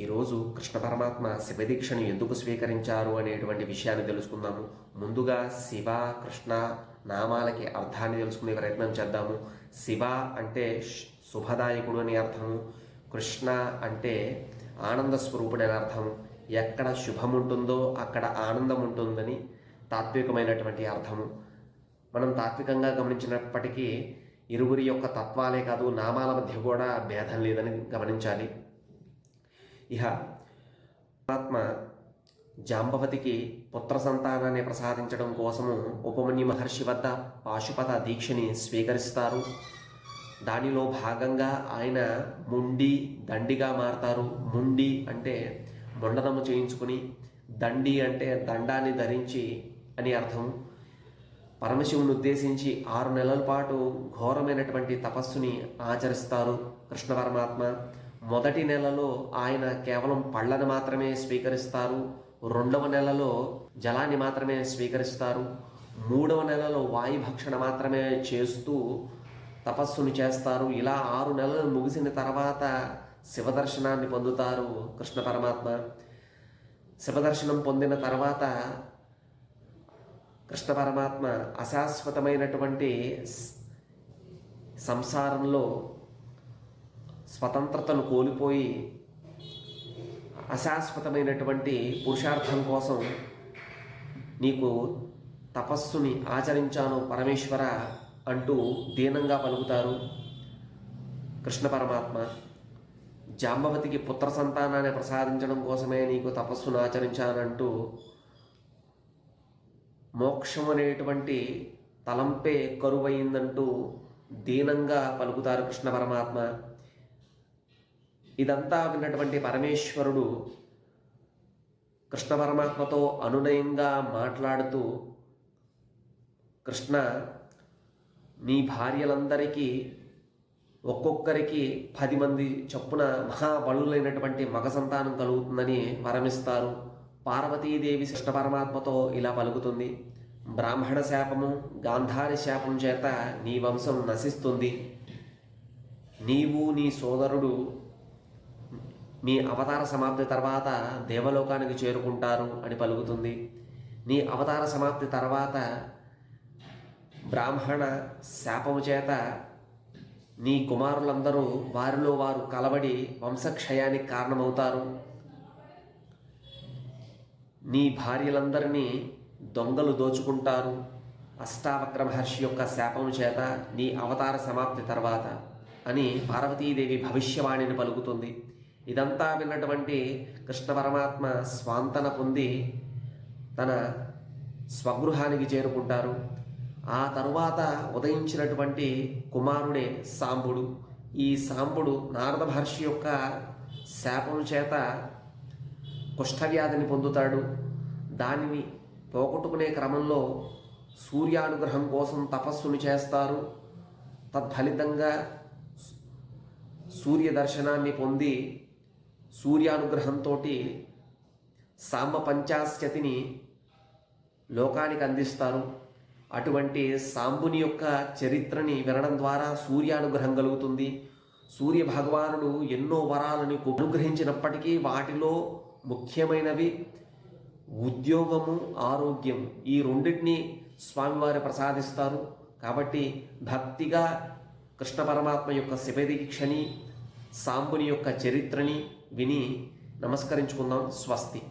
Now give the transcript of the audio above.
ఈరోజు కృష్ణ పరమాత్మ శివదీక్షను ఎందుకు స్వీకరించారు అనేటువంటి విషయాన్ని తెలుసుకుందాము. ముందుగా శివ కృష్ణ నామాలకి అర్థాన్ని తెలుసుకునే ప్రయత్నం చేద్దాము. శివ అంటే శుభదాయకుడు అని అర్థము. కృష్ణ అంటే ఆనంద స్వరూపుడు అని అర్థం ఎక్కడ శుభం ఉంటుందో అక్కడ ఆనందం ఉంటుందని తాత్వికమైనటువంటి అర్థము. మనం తాత్వికంగా గమనించినప్పటికీ ఇరువురి యొక్క తత్వాలే కాదు నామాల మధ్య కూడా భేదం లేదని గమనించాలి. ఇహ ఆత్మ జాంబవతికి పుత్ర సంతానాన్ని ప్రసాదించడం కోసము ఉపమన్యు మహర్షి వద్ద పాశుపత దీక్షని స్వీకరిస్తారు. దానిలో భాగంగా ఆయన ముండి దండిగా మారతారు. ముండి అంటే ముండనము చేయించుకుని దండి అంటే దండాన్ని ధరించి అని అర్థం. పరమశివుని ఉద్దేశించి ఆరు నెలల పాటు ఘోరమైనటువంటి తపస్సుని ఆచరిస్తారు కృష్ణ పరమాత్మ మొదటి నెలలో ఆయన కేవలం పళ్ళని మాత్రమే స్వీకరిస్తారు. రెండవ నెలలో జలాన్ని మాత్రమే స్వీకరిస్తారు. మూడవ నెలలో వాయుభక్షణ మాత్రమే చేస్తూ తపస్సును చేస్తారు. ఇలా ఆరు నెలలు ముగిసిన తర్వాత శివదర్శనాన్ని పొందుతారు కృష్ణ పరమాత్మ. శివదర్శనం పొందిన తర్వాత కృష్ణ పరమాత్మ అశాశ్వతమైనటువంటి సంసారంలో స్వతంత్రతను కోల్పోయి అశాశ్వతమైనటువంటి పురుషార్థం కోసం నీకు తపస్సుని ఆచరించాను పరమేశ్వర అంటూ దీనంగా పలుకుతారు కృష్ణ పరమాత్మ. జాంబవతికి పుత్ర సంతానాన్ని ప్రసాదించడం కోసమే నీకు తపస్సును ఆచరించానంటూ మోక్షం అనేటువంటి తలంపే కరువైందంటూ దీనంగా పలుకుతారు కృష్ణ పరమాత్మ. ఇదంతా విన్నటువంటి పరమేశ్వరుడు కృష్ణ పరమాత్మతో అనునయంగా మాట్లాడుతూ కృష్ణ నీ భార్యలందరికీ ఒక్కొక్కరికి పది మంది చొప్పున మహాబలులైనటువంటి మగ సంతానం కలుగుతుందని వరమిస్తారు. పార్వతీదేవి కృష్ణ పరమాత్మతో ఇలా పలుకుతుంది. బ్రాహ్మణ శాపము గాంధారి శాపం చేత నీ వంశం నశిస్తుంది. నీవు నీ సోదరుడు మీ అవతార సమాప్తి తర్వాత దేవలోకానికి చేరుకుంటారు అని పలుకుతుంది. నీ అవతార సమాప్తి తర్వాత బ్రాహ్మణ శాపము చేత నీ కుమారులందరూ వారిలో వారు కలబడి వంశక్షయానికి కారణమవుతారు. నీ భార్యలందరినీ దొంగలు దోచుకుంటారు. అష్టావక్ర మహర్షి యొక్క శాపము చేత నీ అవతార సమాప్తి తర్వాత అని పార్వతీదేవి భవిష్యవాణిని పలుకుతుంది. ఇదంతా విన్నటువంటి కృష్ణ పరమాత్మ స్వాంతన పొంది తన స్వగృహానికి చేరుకుంటారు. ఆ తరువాత ఉదయించినటువంటి కుమారుడే సాంబుడు. ఈ సాంబుడు నారద మహర్షి యొక్క శాపం చేత కుష్ఠవ్యాధిని పొందుతాడు. దానిని పోగొట్టుకునే క్రమంలో సూర్యానుగ్రహం కోసం తపస్సును చేస్తారు. తత్ఫలితంగా సూర్య దర్శనాన్ని పొంది సూర్యానుగ్రహంతో సామ పంచాశ్యతిని లోకానికి అందిస్తారు అటువంటి సాంబుని యొక్క చరిత్రని వినడం ద్వారా సూర్యానుగ్రహం కలుగుతుంది. సూర్య భగవానుడు ఎన్నో వరాలను అనుగ్రహించినప్పటికీ వాటిలో ముఖ్యమైనవి ఉద్యోగము ఆరోగ్యం ఈ రెండింటిని స్వామివారు ప్రసాదిస్తారు. కాబట్టి భక్తిగా కృష్ణ పరమాత్మ యొక్క శివదీక్షని సాంబుని యొక్క చరిత్రని విని నమస్కరించుకుందాం. స్వస్తి.